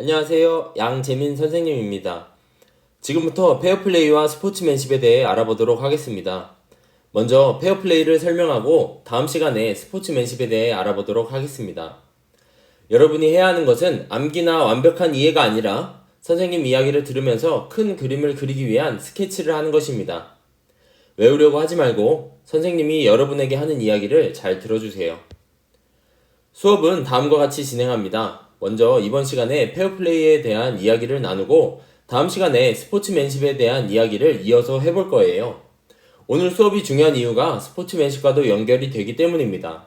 안녕하세요. 양재민 선생님입니다. 지금부터 페어플레이와 스포츠맨십에 대해 알아보도록 하겠습니다. 먼저 페어플레이를 설명하고 다음 시간에 스포츠맨십에 대해 알아보도록 하겠습니다. 여러분이 해야 하는 것은 암기나 완벽한 이해가 아니라 선생님 이야기를 들으면서 큰 그림을 그리기 위한 스케치를 하는 것입니다. 외우려고 하지 말고 선생님이 여러분에게 하는 이야기를 잘 들어주세요. 수업은 다음과 같이 진행합니다. 먼저 이번 시간에 페어플레이에 대한 이야기를 나누고 다음 시간에 스포츠맨십에 대한 이야기를 이어서 해볼 거예요. 오늘 수업이 중요한 이유가 스포츠맨십과도 연결이 되기 때문입니다.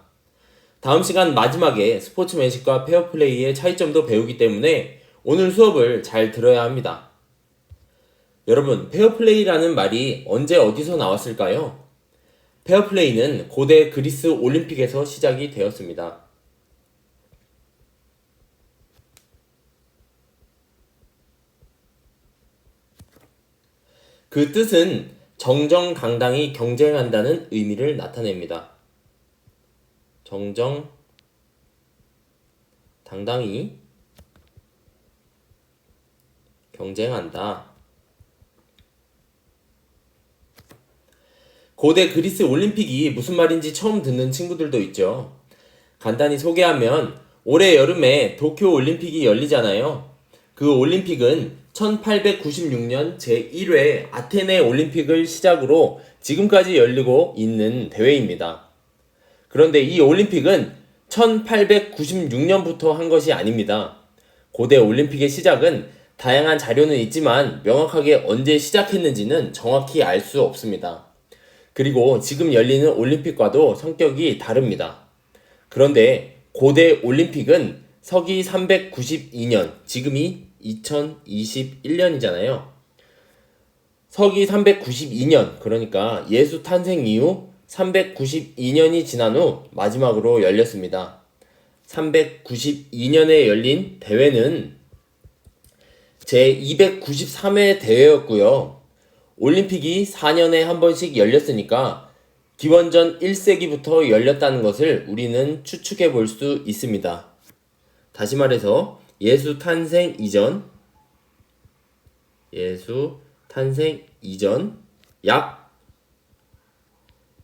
다음 시간 마지막에 스포츠맨십과 페어플레이의 차이점도 배우기 때문에 오늘 수업을 잘 들어야 합니다. 여러분, 페어플레이라는 말이 언제 어디서 나왔을까요? 페어플레이는 고대 그리스 올림픽에서 시작이 되었습니다. 그 뜻은 정정당당히 경쟁한다는 의미를 나타냅니다. 정정 당당히 경쟁한다. 고대 그리스 올림픽이 무슨 말인지 처음 듣는 친구들도 있죠. 간단히 소개하면 올해 여름에 도쿄 올림픽이 열리잖아요. 그 올림픽은 1896년 제1회 아테네 올림픽을 시작으로 지금까지 열리고 있는 대회입니다. 그런데 이 올림픽은 1896년부터 한 것이 아닙니다. 고대 올림픽의 시작은 다양한 자료는 있지만 명확하게 언제 시작했는지는 정확히 알 수 없습니다. 그리고 지금 열리는 올림픽과도 성격이 다릅니다. 그런데 고대 올림픽은 서기 392년, 지금이 2021년이잖아요. 서기 392년, 그러니까 예수 탄생 이후 392년이 지난 후 마지막으로 열렸습니다. 392년에 열린 대회는 제 293회 대회였고요. 올림픽이 4년에 한 번씩 열렸으니까 기원전 1세기부터 열렸다는 것을 우리는 추측해 볼 수 있습니다. 다시 말해서 예수 탄생 이전 예수 탄생 이전 약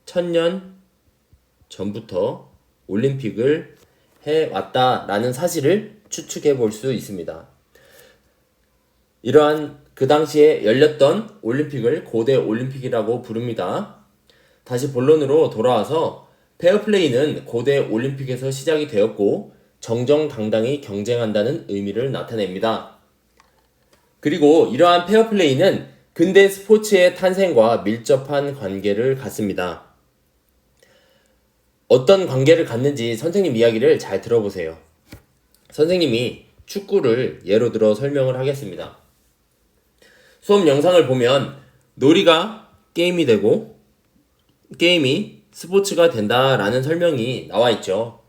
천년 전부터 올림픽을 해 왔다라는 사실을 추측해 볼 수 있습니다. 이러한 그 당시에 열렸던 올림픽을 고대 올림픽이라고 부릅니다. 다시 본론으로 돌아와서 페어플레이는 고대 올림픽에서 시작이 되었고 정정당당히 경쟁한다는 의미를 나타냅니다. 그리고 이러한 페어플레이는 근대 스포츠의 탄생과 밀접한 관계를 갖습니다. 어떤 관계를 갖는지 선생님 이야기를 잘 들어보세요. 선생님이 축구를 예로 들어 설명을 하겠습니다. 수업 영상을 보면 놀이가 게임이 되고 게임이 스포츠가 된다라는 설명이 나와 있죠.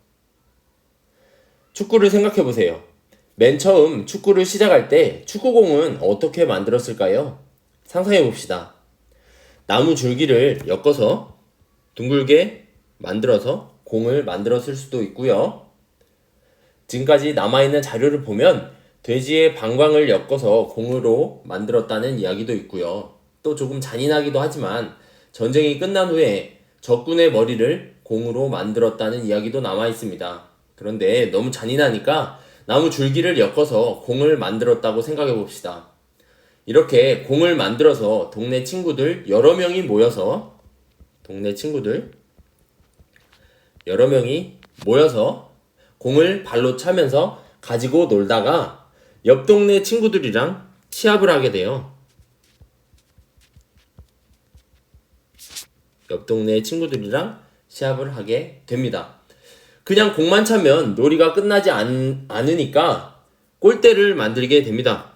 축구를 생각해 보세요. 맨 처음 축구를 시작할 때 축구공은 어떻게 만들었을까요? 상상해 봅시다. 나무 줄기를 엮어서 둥글게 만들어서 공을 만들었을 수도 있고요. 지금까지 남아있는 자료를 보면 돼지의 방광을 엮어서 공으로 만들었다는 이야기도 있고요. 또 조금 잔인하기도 하지만 전쟁이 끝난 후에 적군의 머리를 공으로 만들었다는 이야기도 남아 있습니다. 그런데 너무 잔인하니까 나무 줄기를 엮어서 공을 만들었다고 생각해 봅시다. 이렇게 공을 만들어서 동네 친구들 여러 명이 모여서 동네 친구들 여러 명이 모여서 공을 발로 차면서 가지고 놀다가 옆 동네 친구들이랑 시합을 하게 돼요. 옆 동네 친구들이랑 시합을 하게 됩니다. 그냥 공만 차면 놀이가 끝나지 않, 않으니까 골대를 만들게 됩니다.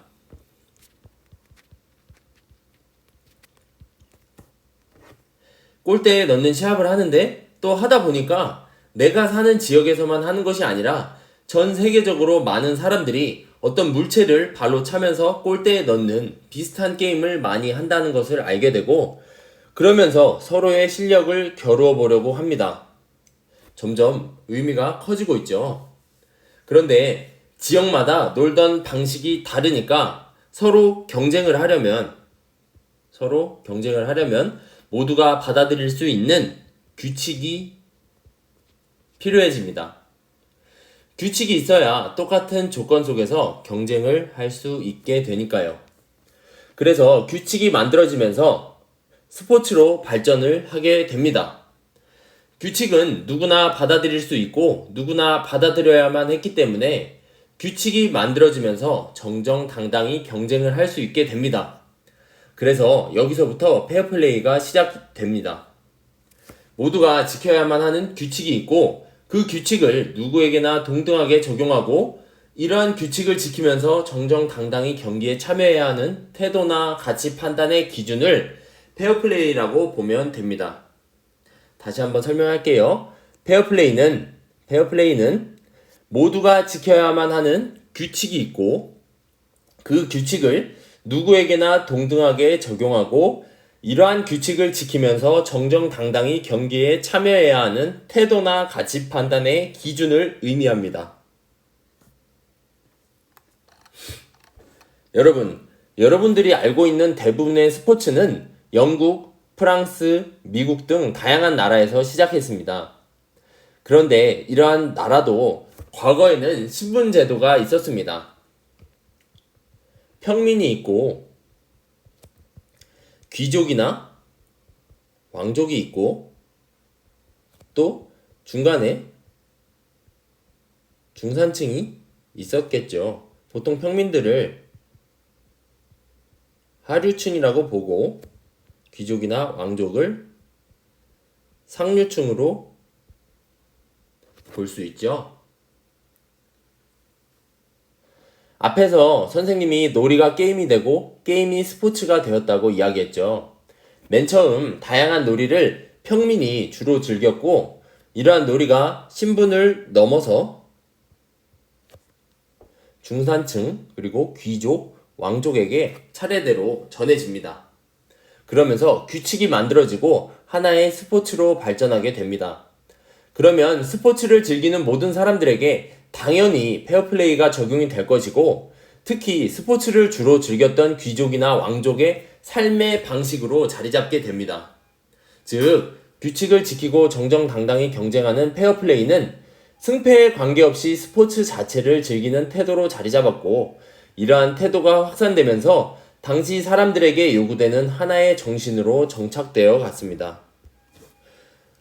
골대에 넣는 시합을 하는데 또 하다 보니까 내가 사는 지역에서만 하는 것이 아니라 전 세계적으로 많은 사람들이 어떤 물체를 발로 차면서 골대에 넣는 비슷한 게임을 많이 한다는 것을 알게 되고 그러면서 서로의 실력을 겨루어 보려고 합니다. 점점 의미가 커지고 있죠. 그런데 지역마다 놀던 방식이 다르니까 서로 경쟁을 하려면 서로 경쟁을 하려면 모두가 받아들일 수 있는 규칙이 필요해집니다. 규칙이 있어야 똑같은 조건 속에서 경쟁을 할 수 있게 되니까요. 그래서 규칙이 만들어지면서 스포츠로 발전을 하게 됩니다. 규칙은 누구나 받아들일 수 있고 누구나 받아들여야만 했기 때문에 규칙이 만들어지면서 정정당당히 경쟁을 할 수 있게 됩니다. 그래서 여기서부터 페어플레이가 시작됩니다. 모두가 지켜야만 하는 규칙이 있고 그 규칙을 누구에게나 동등하게 적용하고 이러한 규칙을 지키면서 정정당당히 경기에 참여해야 하는 태도나 가치 판단의 기준을 페어플레이라고 보면 됩니다. 다시 한번 설명할게요. 페어플레이는 페어플레이는 모두가 지켜야만 하는 규칙이 있고 그 규칙을 누구에게나 동등하게 적용하고 이러한 규칙을 지키면서 정정당당히 경기에 참여해야 하는 태도나 가치 판단의 기준을 의미합니다. 여러분, 여러분들이 알고 있는 대부분의 스포츠는 영국, 프랑스, 미국 등 다양한 나라에서 시작했습니다. 그런데 이러한 나라도 과거에는 신분 제도가 있었습니다. 평민이 있고 귀족이나 왕족이 있고 또 중간에 중산층이 있었겠죠. 보통 평민들을 하류층이라고 보고 귀족이나 왕족을 상류층으로 볼 수 있죠. 앞에서 선생님이 놀이가 게임이 되고 게임이 스포츠가 되었다고 이야기했죠. 맨 처음 다양한 놀이를 평민이 주로 즐겼고 이러한 놀이가 신분을 넘어서 중산층 그리고 귀족, 왕족에게 차례대로 전해집니다. 그러면서 규칙이 만들어지고 하나의 스포츠로 발전하게 됩니다. 그러면 스포츠를 즐기는 모든 사람들에게 당연히 페어플레이가 적용이 될 것이고 특히 스포츠를 주로 즐겼던 귀족이나 왕족의 삶의 방식으로 자리 잡게 됩니다. 즉, 규칙을 지키고 정정당당히 경쟁하는 페어플레이는 승패에 관계없이 스포츠 자체를 즐기는 태도로 자리 잡았고 이러한 태도가 확산되면서 당시 사람들에게 요구되는 하나의 정신으로 정착되어 갔습니다.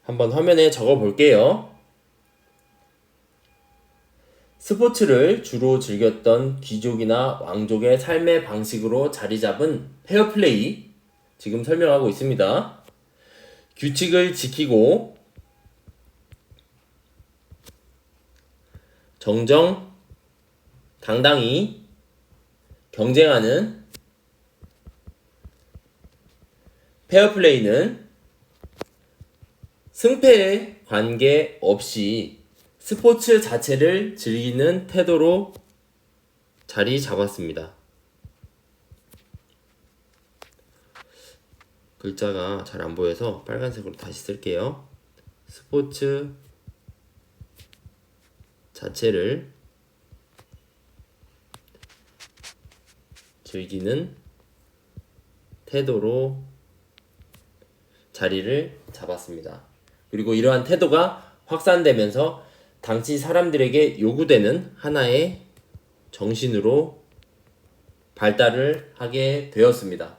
한번 화면에 적어 볼게요. 스포츠를 주로 즐겼던 귀족이나 왕족의 삶의 방식으로 자리 잡은 페어플레이 지금 설명하고 있습니다. 규칙을 지키고 정정 당당히 경쟁하는 페어플레이는 승패에 관계없이 스포츠 자체를 즐기는 태도로 자리 잡았습니다. 글자가 잘 안 보여서 빨간색으로 다시 쓸게요. 스포츠 자체를 즐기는 태도로 자리를 잡았습니다. 그리고 이러한 태도가 확산되면서 당시 사람들에게 요구되는 하나의 정신으로 발달을 하게 되었습니다.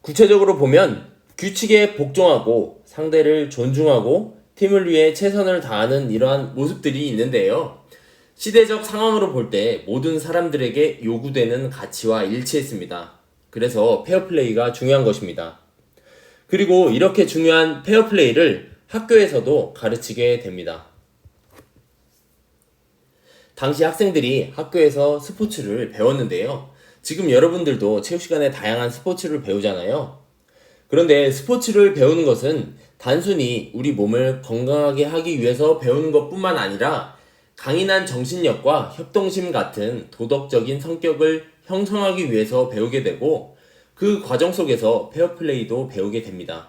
구체적으로 보면 규칙에 복종하고 상대를 존중하고 팀을 위해 최선을 다하는 이러한 모습들이 있는데요. 시대적 상황으로 볼 때 모든 사람들에게 요구되는 가치와 일치했습니다. 그래서 페어플레이가 중요한 것입니다. 그리고 이렇게 중요한 페어플레이를 학교에서도 가르치게 됩니다. 당시 학생들이 학교에서 스포츠를 배웠는데요. 지금 여러분들도 체육 시간에 다양한 스포츠를 배우잖아요. 그런데 스포츠를 배우는 것은 단순히 우리 몸을 건강하게 하기 위해서 배우는 것 뿐만 아니라 강인한 정신력과 협동심 같은 도덕적인 성격을 형성하기 위해서 배우게 되고 그 과정 속에서 페어플레이도 배우게 됩니다.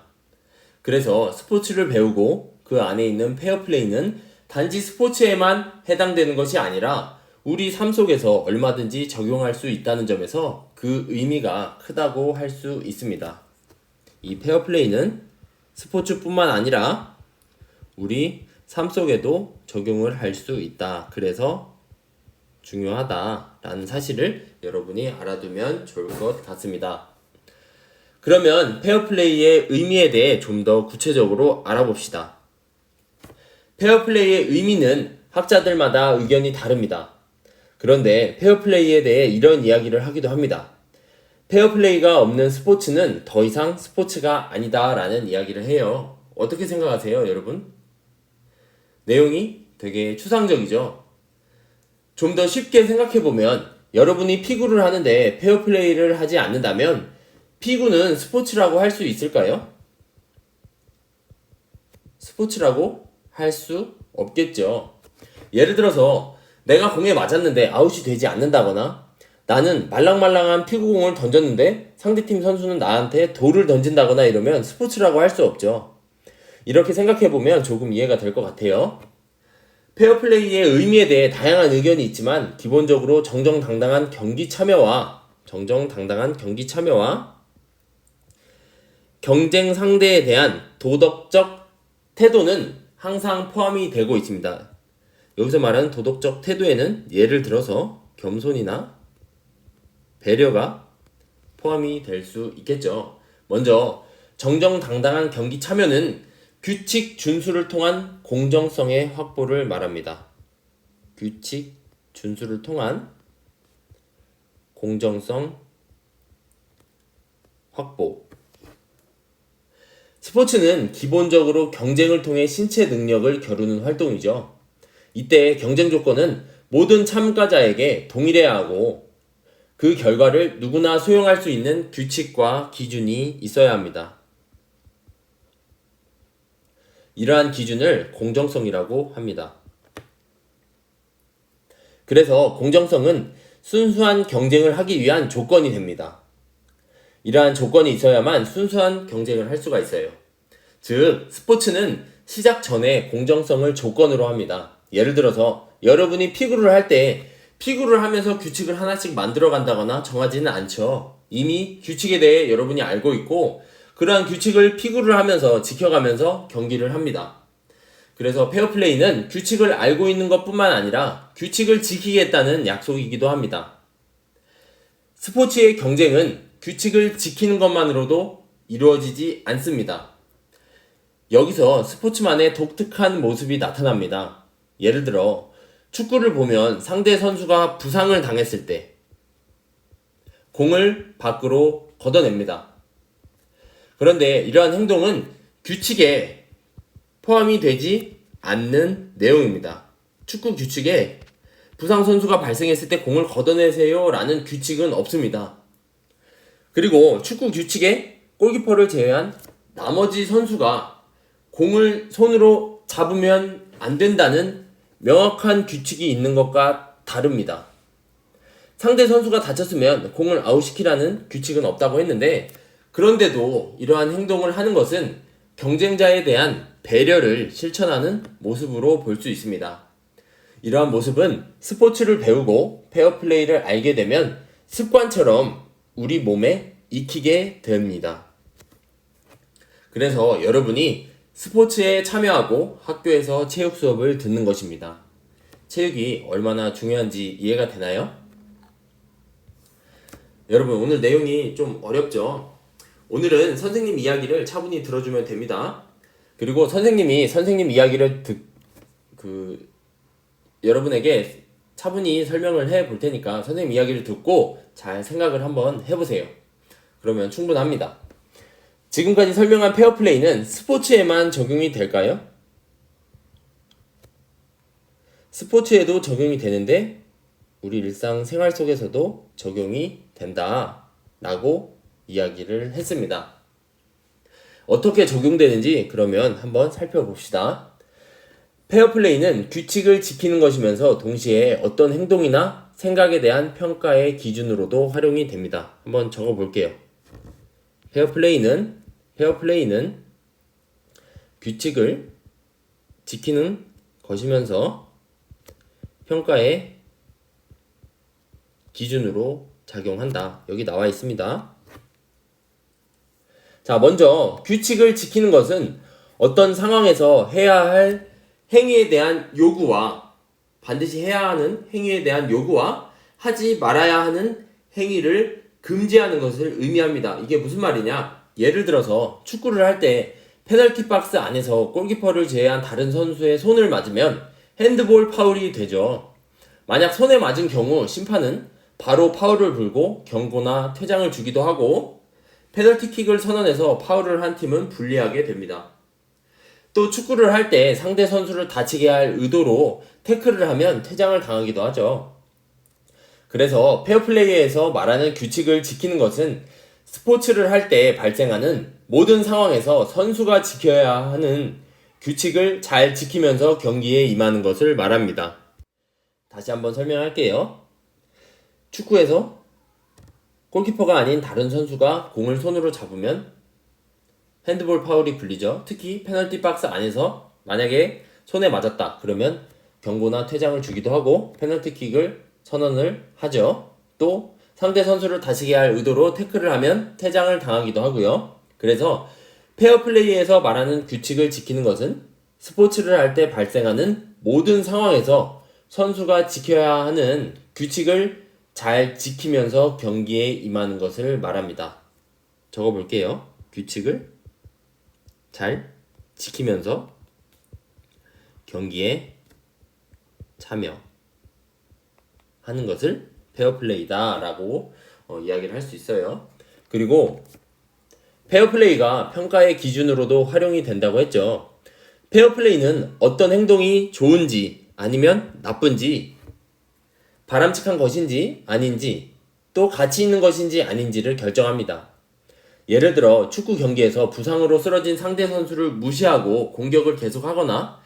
그래서 스포츠를 배우고 그 안에 있는 페어플레이는 단지 스포츠에만 해당되는 것이 아니라 우리 삶 속에서 얼마든지 적용할 수 있다는 점에서 그 의미가 크다고 할 수 있습니다. 이 페어플레이는 스포츠뿐만 아니라 우리 삶 속에도 적용을 할 수 있다. 그래서 중요하다라는 사실을 여러분이 알아두면 좋을 것 같습니다. 그러면 페어플레이의 의미에 대해 좀 더 구체적으로 알아봅시다. 페어플레이의 의미는 학자들마다 의견이 다릅니다. 그런데 페어플레이에 대해 이런 이야기를 하기도 합니다. 페어플레이가 없는 스포츠는 더 이상 스포츠가 아니다라는 이야기를 해요. 어떻게 생각하세요, 여러분? 내용이 되게 추상적이죠? 좀 더 쉽게 생각해보면 여러분이 피구를 하는데 페어플레이를 하지 않는다면 피구는 스포츠라고 할 수 있을까요? 스포츠라고 할 수 없겠죠. 예를 들어서 내가 공에 맞았는데 아웃이 되지 않는다거나 나는 말랑말랑한 피구공을 던졌는데 상대팀 선수는 나한테 돌을 던진다거나 이러면 스포츠라고 할 수 없죠. 이렇게 생각해보면 조금 이해가 될 것 같아요. 페어플레이의 의미에 대해 다양한 의견이 있지만 기본적으로 정정당당한 경기 참여와 정정당당한 경기 참여와 경쟁 상대에 대한 도덕적 태도는 항상 포함이 되고 있습니다. 여기서 말하는 도덕적 태도에는 예를 들어서 겸손이나 배려가 포함이 될 수 있겠죠. 먼저 정정당당한 경기 참여는 규칙 준수를 통한 공정성의 확보를 말합니다. 규칙 준수를 통한 공정성 확보. 스포츠는 기본적으로 경쟁을 통해 신체 능력을 겨루는 활동이죠. 이때 경쟁 조건은 모든 참가자에게 동일해야 하고 그 결과를 누구나 수용할 수 있는 규칙과 기준이 있어야 합니다. 이러한 기준을 공정성이라고 합니다. 그래서 공정성은 순수한 경쟁을 하기 위한 조건이 됩니다. 이러한 조건이 있어야만 순수한 경쟁을 할 수가 있어요. 즉, 스포츠는 시작 전에 공정성을 조건으로 합니다. 예를 들어서 여러분이 피구를 할 때 피구를 하면서 규칙을 하나씩 만들어 간다거나 정하지는 않죠. 이미 규칙에 대해 여러분이 알고 있고 그러한 규칙을 피구를 하면서 지켜가면서 경기를 합니다. 그래서 페어플레이는 규칙을 알고 있는 것 뿐만 아니라 규칙을 지키겠다는 약속이기도 합니다. 스포츠의 경쟁은 규칙을 지키는 것만으로도 이루어지지 않습니다. 여기서 스포츠만의 독특한 모습이 나타납니다. 예를 들어, 축구를 보면 상대 선수가 부상을 당했을 때, 공을 밖으로 걷어냅니다. 그런데 이러한 행동은 규칙에 포함이 되지 않는 내용입니다. 축구 규칙에 부상 선수가 발생했을 때 공을 걷어내세요 라는 규칙은 없습니다. 그리고 축구 규칙에 골키퍼를 제외한 나머지 선수가 공을 손으로 잡으면 안 된다는 명확한 규칙이 있는 것과 다릅니다. 상대 선수가 다쳤으면 공을 아웃시키라는 규칙은 없다고 했는데 그런데도 이러한 행동을 하는 것은 경쟁자에 대한 배려를 실천하는 모습으로 볼 수 있습니다. 이러한 모습은 스포츠를 배우고 페어플레이를 알게 되면 습관처럼 우리 몸에 익히게 됩니다. 그래서 여러분이 스포츠에 참여하고 학교에서 체육 수업을 듣는 것입니다. 체육이 얼마나 중요한지 이해가 되나요? 여러분, 오늘 내용이 좀 어렵죠? 오늘은 선생님 이야기를 차분히 들어주면 됩니다. 그리고 선생님이 선생님 이야기를 듣, 그, 여러분에게 차분히 설명을 해 볼 테니까 선생님 이야기를 듣고 잘 생각을 한번 해보세요. 그러면 충분합니다. 지금까지 설명한 페어플레이는 스포츠에만 적용이 될까요? 스포츠에도 적용이 되는데 우리 일상 생활 속에서도 적용이 된다. 라고 이야기를 했습니다. 어떻게 적용되는지 그러면 한번 살펴봅시다. 페어플레이는 규칙을 지키는 것이면서 동시에 어떤 행동이나 생각에 대한 평가의 기준으로도 활용이 됩니다. 한번 적어 볼게요. 페어플레이는 페어플레이는 규칙을 지키는 것이면서 평가의 기준으로 작용한다. 여기 나와 있습니다. 자, 먼저 규칙을 지키는 것은 어떤 상황에서 해야 할 행위에 대한 요구와 반드시 해야 하는 행위에 대한 요구와 하지 말아야 하는 행위를 금지하는 것을 의미합니다. 이게 무슨 말이냐? 예를 들어서 축구를 할 때 페널티 박스 안에서 골키퍼를 제외한 다른 선수의 손을 맞으면 핸드볼 파울이 되죠. 만약 손에 맞은 경우 심판은 바로 파울을 불고 경고나 퇴장을 주기도 하고 페널티킥을 선언해서 파울을 한 팀은 불리하게 됩니다. 또 축구를 할 때 상대 선수를 다치게 할 의도로 태클을 하면 퇴장을 당하기도 하죠. 그래서 페어플레이에서 말하는 규칙을 지키는 것은 스포츠를 할 때 발생하는 모든 상황에서 선수가 지켜야 하는 규칙을 잘 지키면서 경기에 임하는 것을 말합니다. 다시 한번 설명할게요. 축구에서 골키퍼가 아닌 다른 선수가 공을 손으로 잡으면 핸드볼 파울이 불리죠. 특히 페널티 박스 안에서 만약에 손에 맞았다. 그러면 경고나 퇴장을 주기도 하고 페널티킥을 선언을 하죠. 또 상대 선수를 다치게 할 의도로 태클을 하면 퇴장을 당하기도 하고요. 그래서 페어플레이에서 말하는 규칙을 지키는 것은 스포츠를 할 때 발생하는 모든 상황에서 선수가 지켜야 하는 규칙을 잘 지키면서 경기에 임하는 것을 말합니다. 적어 볼게요. 규칙을 잘 지키면서 경기에 참여하는 것을 페어플레이다라고 어, 이야기를 할 수 있어요. 그리고 페어플레이가 평가의 기준으로도 활용이 된다고 했죠. 페어플레이는 어떤 행동이 좋은지 아니면 나쁜지 바람직한 것인지 아닌지 또 가치 있는 것인지 아닌지를 결정합니다. 예를 들어 축구 경기에서 부상으로 쓰러진 상대 선수를 무시하고 공격을 계속하거나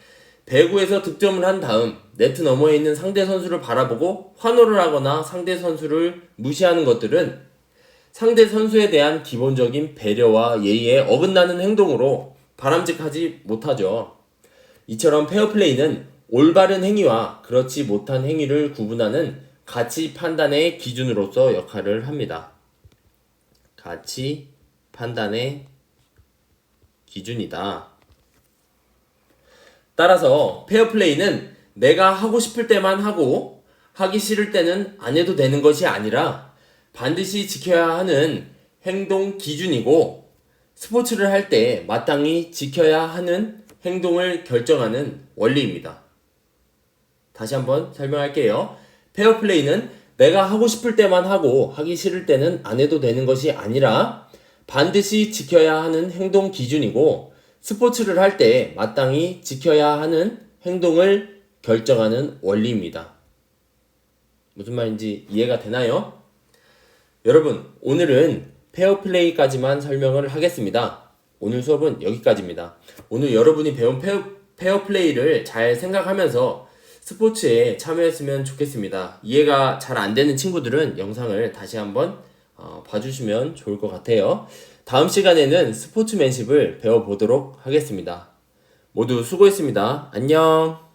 배구에서 득점을 한 다음 네트 너머에 있는 상대 선수를 바라보고 환호를 하거나 상대 선수를 무시하는 것들은 상대 선수에 대한 기본적인 배려와 예의에 어긋나는 행동으로 바람직하지 못하죠. 이처럼 페어플레이는 올바른 행위와 그렇지 못한 행위를 구분하는 가치 판단의 기준으로서 역할을 합니다. 가치 판단의 기준이다. 따라서 페어플레이는 내가 하고 싶을 때만 하고 하기 싫을 때는 안 해도 되는 것이 아니라 반드시 지켜야 하는 행동 기준이고 스포츠를 할 때 마땅히 지켜야 하는 행동을 결정하는 원리입니다. 다시 한번 설명할게요. 페어플레이는 내가 하고 싶을 때만 하고 하기 싫을 때는 안 해도 되는 것이 아니라 반드시 지켜야 하는 행동 기준이고 스포츠를 할 때 마땅히 지켜야 하는 행동을 결정하는 원리입니다. 무슨 말인지 이해가 되나요? 여러분, 오늘은 페어플레이까지만 설명을 하겠습니다. 오늘 수업은 여기까지입니다. 오늘 여러분이 배운 페어, 페어플레이를 잘 생각하면서 스포츠에 참여했으면 좋겠습니다. 이해가 잘 안 되는 친구들은 영상을 다시 한번 어, 봐주시면 좋을 것 같아요. 다음 시간에는 스포츠맨십을 배워보도록 하겠습니다. 모두 수고했습니다. 안녕!